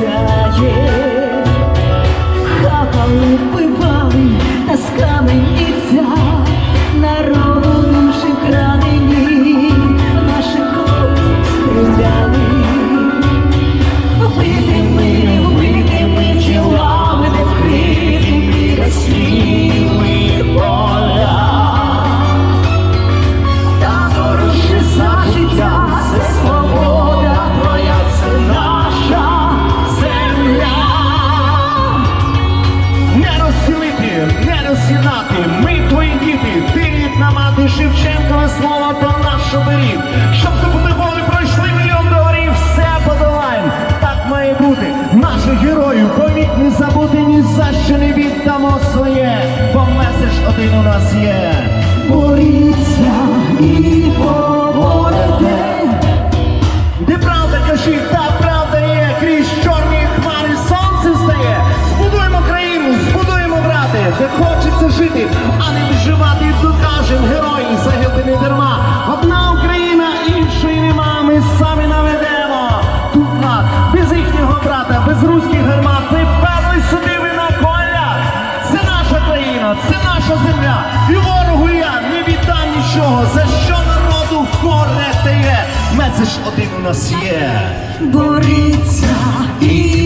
сяє. вас є. Боріться і поборете. Неправда, кажіть, та правда є. Крізь чорні хмари сонце стає. Збудуємо країну, збудуємо брати, де хочеться жити, а не вживати тут кожен герої загиби не дарма. Одна Україна іншої нема. Ми самі наведемо. Тут нас без їхнього брата, без руських гармат. чого, за що народу горе тає, меседж один у нас є. боріться і.